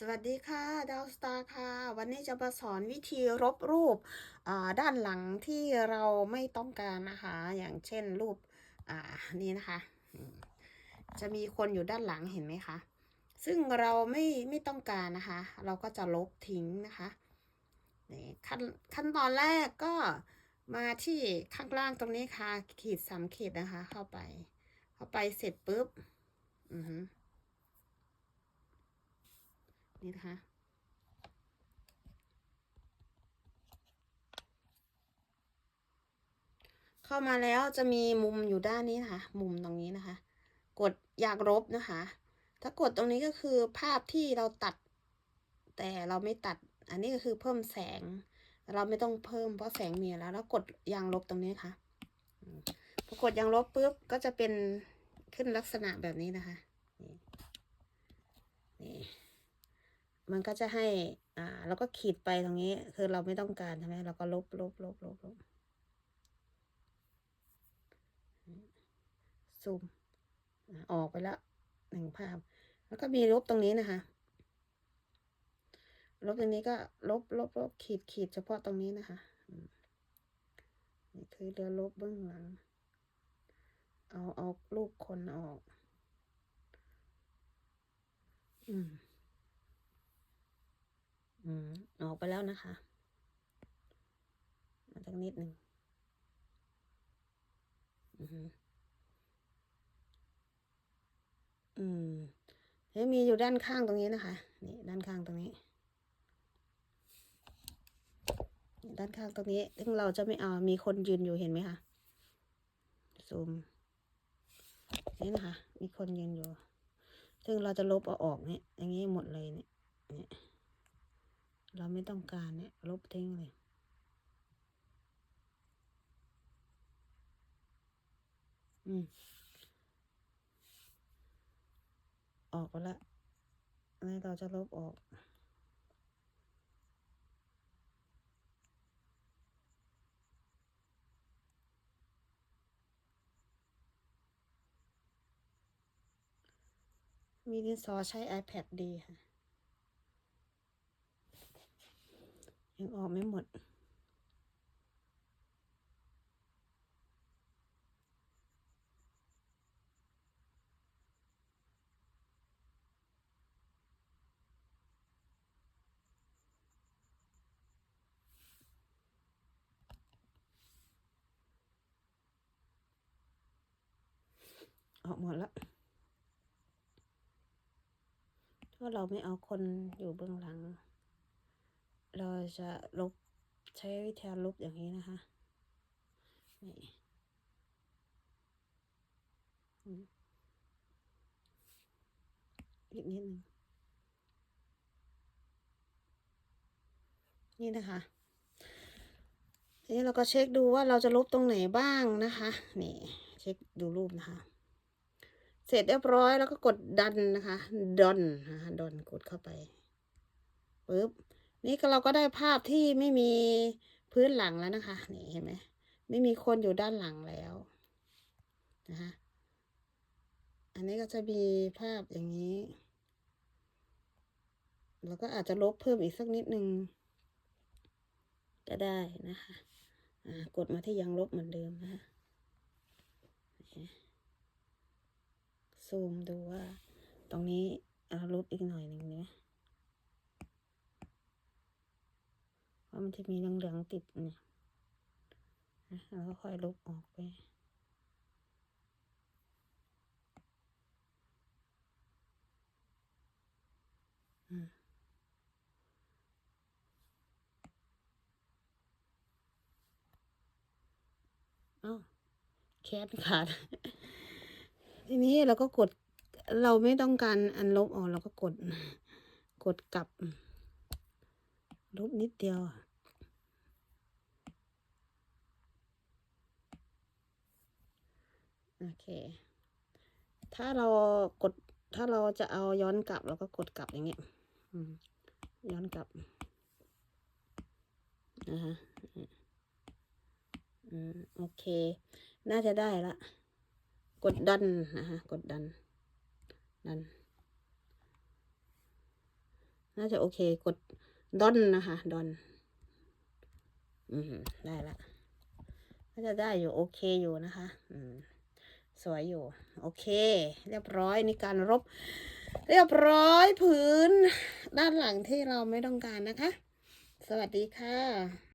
สวัสดีค่ะ ดาวสตาร์ค่ะ วันนี้จะมาสอนวิธีลบรูปด้านหลังที่เราไม่ต้องการนะคะ อย่างเช่นรูปนี่นะคะ จะมีคนอยู่ด้านหลังเห็นไหมคะ ซึ่งเราไม่ไม่ต้องการนะคะ เราก็จะลบทิ้งนะคะนี่ขั้นขั้นตอนแรกก็มาที่ข้างล่างตรงนี้ค่ะ ขีดสามขีดนะคะ เข้าไป เข้าไปเสร็จปุ๊บ อือ นี่นะคะเข้ามาแล้วจะมีมุมอยู่ด้านนี้นะคะ มุมตรงนี้นะคะ กดอยากลบนะคะ ถ้ากดตรงนี้ก็คือภาพที่เราตัด แต่เราไม่ตัด อันนี้ก็คือเพิ่มแสง เราไม่ต้องเพิ่มเพราะแสงมีแล้ว แล้วกดยางลบตรงนี้ค่ะพอกดยางลบปุ๊บก็จะเป็นขึ้นลักษณะแบบนี้นะคะ นี่นี่ มันก็จะให้ อ่าแล้วก็ขีดไปตรงนี้ คือเราไม่ต้องการใช่ไหมเราก็ลบลบลบลบลบซูมออกไปแล้วหนึ่งภาพ แล้วก็มีลบตรงนี้นะคะ ลบตรงนี้ก็ลบลบลบขีดขีดเฉพาะตรงนี้นะคะนี่คือเดี๋ยวลบเบื้องหลัง เอาเอารูปคนออก อืม อืมออกไปแล้วนะคะ มาตั้งนิดหนึ่งอือฮึอืมแล้มีอยู่ด้านข้างตรงนี้นะคะ นี่ด้านข้างตรงนี้ ด้านข้างตรงนี้ ซึ่งเราจะไม่เอามีคนยืนอยู่เห็นไหมคะซูมนี่นะคะ มีคนยืนอยู่ ซึ่งเราจะลบเอาออกเนี่ยอย่างนี้หมดเลยเนี่ยเนี่ย เราไม่ต้องการเนี่ย ลบทิ้งเลย อืม ออกไปละแล้วเราจะลบออก มีดินสอใช้ iPad ดีค่ะ ยังออกไม่หมด ออกหมดแล้วถ้าเราไม่เอาคนอยู่เบื้องหลัง เราจะลบใช้วิธีลบอย่างนี้นะคะ นี่อีกนิดหนึ่งนี่นะคะทีนี้เราก็เช็คดูว่าเราจะลบตรงไหนบ้างนะคะ นี่เช็คดูรูปนะคะ เสร็จเรียบร้อยแล้วก็กดดันนะคะดอนนะคะดอนกดเข้าไปปึ๊บ นี่ก็เราก็ได้ภาพที่ไม่มีพื้นหลังแล้วนะคะ นี่เห็นไหมไม่มีคนอยู่ด้านหลังแล้วนะคะอันนี้ก็จะมีภาพอย่างนี้แล้วก็อาจจะลบเพิ่มอีกสักนิดนึงก็ได้นะคะกดมาที่ยังลบเหมือนเดิมนะคะซูมดูว่า ตรงนี้เอาลบอีกหน่อยหนึ่งนะ เพรามันจะมีเหลืองๆติดเนี่ยแล้วก็ค่อยลบออกไปอืมอ้าวแคสขาด ทีนี้เราก็กด เราไม่ต้องการอันลบออกเราก็กด กดกลับ ลบนิดเดียวโอเค ถ้าเรากดถ้าเราจะเอาย้อนกลับเราก็กดกลับอย่างเงี้ยย้อนกลับนะคะโอเค น่าจะได้ละ กดดันนะคะกดดัน ดัน น่าจะโอเค กด ดอนนะคะดอนอืมได้ละก็จะได้อยู่โอเคอยู่นะคะ อืม สวยอยู่ โอเค เรียบร้อยในการรบ เรียบร้อยพื้น ด้านหลังที่เราไม่ต้องการนะคะ สวัสดีค่ะ